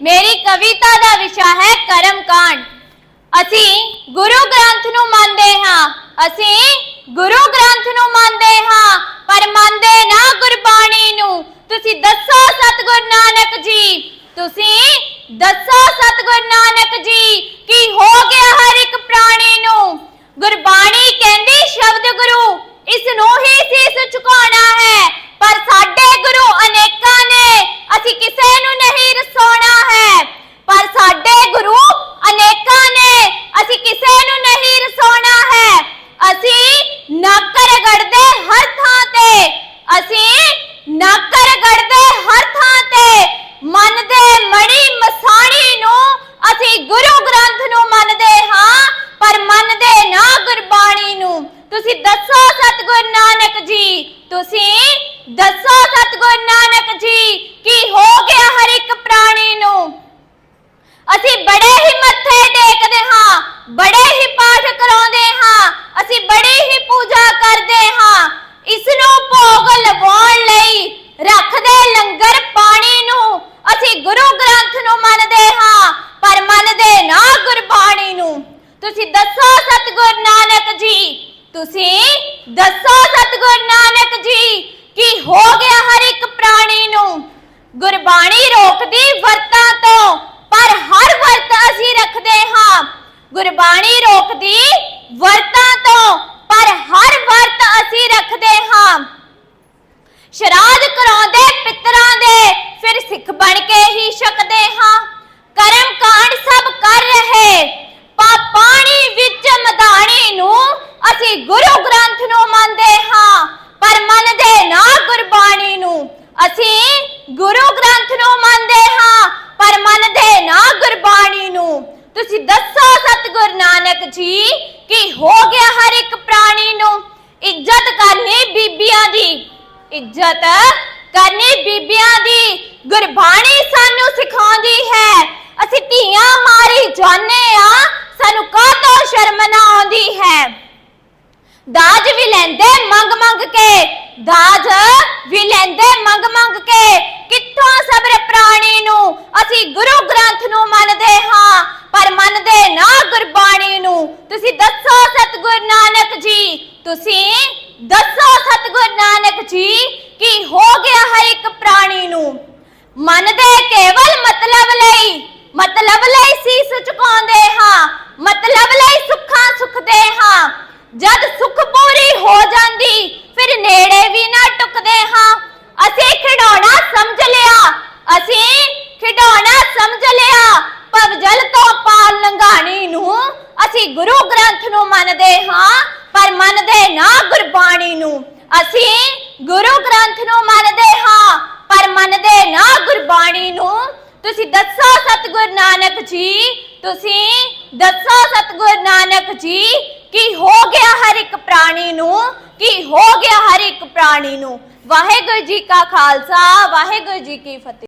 ਮੇਰੀ ਕਵਿਤਾ ਦਾ ਵਿਸ਼ਾ ਹੈ ਕਰਮ ਕਾਂਡ। ਅਸੀਂ ਗੁਰੂ ਗ੍ਰੰਥ ਨੂੰ ਮੰਨਦੇ ਹਾਂ। ਅਸੀਂ ਗੁਰੂ ਗ੍ਰੰਥ ਨੂੰ ਮੰਨਦੇ ਹਾਂ, ਪਰ ਮੰਨਦੇ ਨਾ ਗੁਰਬਾਣੀ ਨੂੰ। ਤੁਸੀਂ ਦੱਸੋ ਸਤਿਗੁਰ ਨਾਨਕ ਜੀ ਤੁਸੀਂ ਦੱਸੋ ਸਤਿਗੁਰ ਨਾਨਕ ਜੀ ਕੀ ਹੋ ਗਿਆ ਹਰ ਇੱਕ ਪ੍ਰਾਣੀ ਨੂੰ ਗੁਰਬਾਣੀ ਕਹਿੰਦੀ ਸ਼ਬਦ ਗੁਰੂ ਇਸ ਨੂੰ ਹੀ ਸੀਸ ਝੁਕਾਉਣਾ ਹੈ ਪਰ ਸਾਡੇ ਗੁਰੂ ਅਨੇਕਾਂ ਨੇ ਅਸੀਂ ਕਿਸੇ ਨੂੰ ਨਹੀਂ ਰਸਾਉਣਾ ਹੈ ਪਰ ਸਾਡੇ ਗੁਰੂ ਅਨੇਕਾਂ ਨੇ ਅਸੀਂ ਕਿਸੇ ਨੂੰ ਨਹੀਂ ਰਸਾਉਣਾ ਹੈ ਅਸੀਂ ਨੱਕ ਰਗੜਦੇ ਹਰ ਥਾਂ ਤੇ ਅਸੀਂ ਨੱਕ ਰਗੜਦੇ ਹਰ ਥਾਂ ਤੇ ਮਨ ਦੇ ਮਣੀ ਮਸਾਣੀ ਨੂੰ ਅਸੀਂ ਗੁਰੂ ਗ੍ਰੰਥ ਨੂੰ ਮੰਨਦੇ ਹਾਂ ਪਰ ਮੰਨਦੇ ਨਾ ਗੁਰਬਾਣੀ ਨੂੰ ਤੁਸੀਂ ਦੱਸੋ ਸਤਿਗੁਰ ਨਾਨਕ ਜੀ। ਤੁਸੀਂ ਦੱਸੋ ਸਤਿਗੁਰ ਨਾਨਕ ਜੀ, ਕੀ ਹੋ ਗਿਆ ਹਰ ਇੱਕ ਪ੍ਰਾਣੀ ਨੂੰ? ਅਸੀਂ ਬੜੇ ਹੀ ਮੱਥੇ ਟੇਕਦੇ ਹਾਂ, ਬੜੇ ਹੀ ਪਾਠ ਕਰਾਉਂਦੇ ਹਾਂ, ਅਸੀਂ ਬੜੀ ਹੀ ਪੂਜਾ ਕਰਦੇ ਹਾਂ। ਇਸ ਨੂੰ ਭੋਗ ਲਵਾਉਣ ਲਈ ਰੱਖਦੇ ਲੰਗਰ ਪਾਣੀ ਨੂੰ ਅਸੀਂ ਗੁਰੂ ਗ੍ਰੰਥ ਨੂੰ ਮੰਨਦੇ ਹਾਂ, ਪਰ ਮੰਨਦੇ ਨਾ ਗੁਰਬਾਣੀ ਨੂੰ। ਤੁਸੀਂ ਦੱਸੋ ਸਤਿਗੁਰ ਨਾਨਕ ਜੀ ਤੁਸੀਂ ਦੱਸੋ ਸਤਿਗੁਰ ਨਾਨਕ ਜੀ ਕੀ ਹੋ ਗਿਆ ਹਰ ਇੱਕ ਪ੍ਰਾਣੀ ਨੂੰ ਗੁਰਬਾਣੀ ਰੋਕਦੀ ਵਰਤਾਂ ਤੋਂ ਪਰ ਹਰ ਵਰਤ ਅਸੀਂ ਰੱਖਦੇ ਹਾਂ ਗੁਰਬਾਣੀ ਰੋਕਦੀ ਵਰਤਾਂ ਤੋਂ ਪਰ ਹਰ ਵਰਤ ਅਸੀਂ ਰੱਖਦੇ ਹਾਂ ਸ਼ਰਾਧ ਕਰਾਉਂਦੇ ਪਿਤਰਾਂ ਦੇ ਫਿਰ ਸਿੱਖ ਬਣ ਕੇ ਹੀ ਛਕਦੇ ਹਾਂ ਕਰਮ ਕਾਂਡ ਸਭ ਕਰ ਰਹੇ ਪਾਪਾਣੀ ਵਿੱਚ ਮਦਾਣੀ ਨੂੰ ਅਸੀਂ ਗੁਰੂ ਗ੍ਰੰਥ ਨੂੰ ਮੰਨਦੇ ਹਾਂ, ਪਰ ਮੰਨਦੇ ਨਾ ਗੁਰਬਾਣੀ ਨੂੰ। ਅਸੀਂ ਗੁਰੂ ਗ੍ਰੰਥ ਨੂੰ ਮੰਨਦੇ ਹਾਂ, ਪਰ ਮੰਨਦੇ ਨਾ ਗੁਰਬਾਣੀ ਨੂੰ। ਤੁਸੀਂ ਦੱਸੋ ਸਤਿਗੁਰ ਨਾਨਕ ਜੀ, ਕੀ ਹੋ ਗਿਆ ਹਰ ਇੱਕ ਪ੍ਰਾਣੀ ਨੂੰ? ਇੱਜ਼ਤ ਕਰਨੀ ਬੀਬੀਆਂ ਦੀ। ਇੱਜ਼ਤ ਕਰਨੀ ਬੀਬੀਆਂ ਦੀ। ਗੁਰਬਾਣੀ ਸਾਨੂੰ ਸਿਖਾਉਂਦੀ ਹੈ। ਅਸੀਂ ਧੀਆਂ ਮਾਰੀ ਜਾਂਦੇ ਆ ਸਾਨੂੰ ਕਾਹਤੋਂ ਸ਼ਰਮ ਨਾ ਆਉਂਦੀ ਹੈ? ਦਾਜ ਵੀ ਲੈਂਦੇ ਮੰਗ ਮੰਗ ਕੇ, ਦਾਜ ਵੀ ਲੈਂਦੇ ਮੰਗ ਮੰਗ ਕੇ। ਕਿੱਥੋਂ ਸਬਰ ਪ੍ਰਾਣੀ ਨੂੰ? ਅਸੀਂ ਗੁਰੂ ਗ੍ਰੰਥ ਨੂੰ ਮੰਨਦੇ ਹਾਂ, ਪਰ ਮੰਨਦੇ ਨਾ ਗੁਰਬਾਣੀ ਨੂੰ। ਤੁਸੀਂ ਦੱਸੋ ਸਤਿਗੁਰ ਨਾਨਕ ਜੀ, ਤੁਸੀਂ ਦੱਸੋ ਸਤਿਗੁਰ ਨਾਨਕ ਜੀ, ਕੀ ਹੋ ਗਿਆ ਹਰ ਇੱਕ ਪ੍ਰਾਣੀ ਨੂੰ? ਮੰਨਦੇ ਕੇਵਲ ਮਤਲਬ ਲਈ ਮਤਲਬ ਲਈ ਸੀਸ ਝੁਕਾਉਂਦੇ ਹਾਂ, ਮਤਲਬ ਲਈ ਸੁੱਖਾਂ ਸੁਖਦੇ ਹਾਂ। ਜਦ ਸੁਖ ਪੂਰੀ ਹੋ ਜਾਂਦੀ ਫਿਰ ਨੇੜੇ ਵੀ ਨਾ ਟੁਕਦੇ ਹਾਂ ਅਸੀਂ ਖਿਡੌਣਾ ਸਮਝ ਲਿਆ ਅਸੀਂ ਖਿਡੌਣਾ ਸਮਝ ਲਿਆ ਭਵਜਲ ਤੋਂ ਪਾਲ ਲੰਘਾਣੀ ਨੂੰ ਅਸੀਂ ਗੁਰੂ ਗ੍ਰੰਥ ਨੂੰ ਮੰਨਦੇ ਹਾਂ, ਪਰ ਮੰਨਦੇ ਨਾ ਗੁਰਬਾਣੀ ਨੂੰ। ਅਸੀਂ ਗੁਰੂ ਗ੍ਰੰਥ ਨੂੰ ਮੰਨਦੇ ਹਾਂ, ਪਰ ਮੰਨਦੇ ਨਾ ਗੁਰਬਾਣੀ ਨੂੰ। ਤੁਸੀਂ ਦੱਸੋ ਸਤਿਗੁਰ ਨਾਨਕ ਜੀ, ਤੁਸੀਂ ਦੱਸੋ ਸਤਿਗੁਰ ਨਾਨਕ ਜੀ, ਕੀ ਹੋ ਗਿਆ ਹਰ ਇੱਕ ਪ੍ਰਾਣੀ ਨੂੰ? ਕੀ ਹੋ ਗਿਆ ਹਰ ਇੱਕ ਪ੍ਰਾਣੀ ਨੂੰ? ਵਾਹਿਗੁਰੂ ਜੀ ਕਾ ਖਾਲਸਾ, ਵਾਹਿਗੁਰੂ ਜੀ ਕੀ ਫਤਿਹ।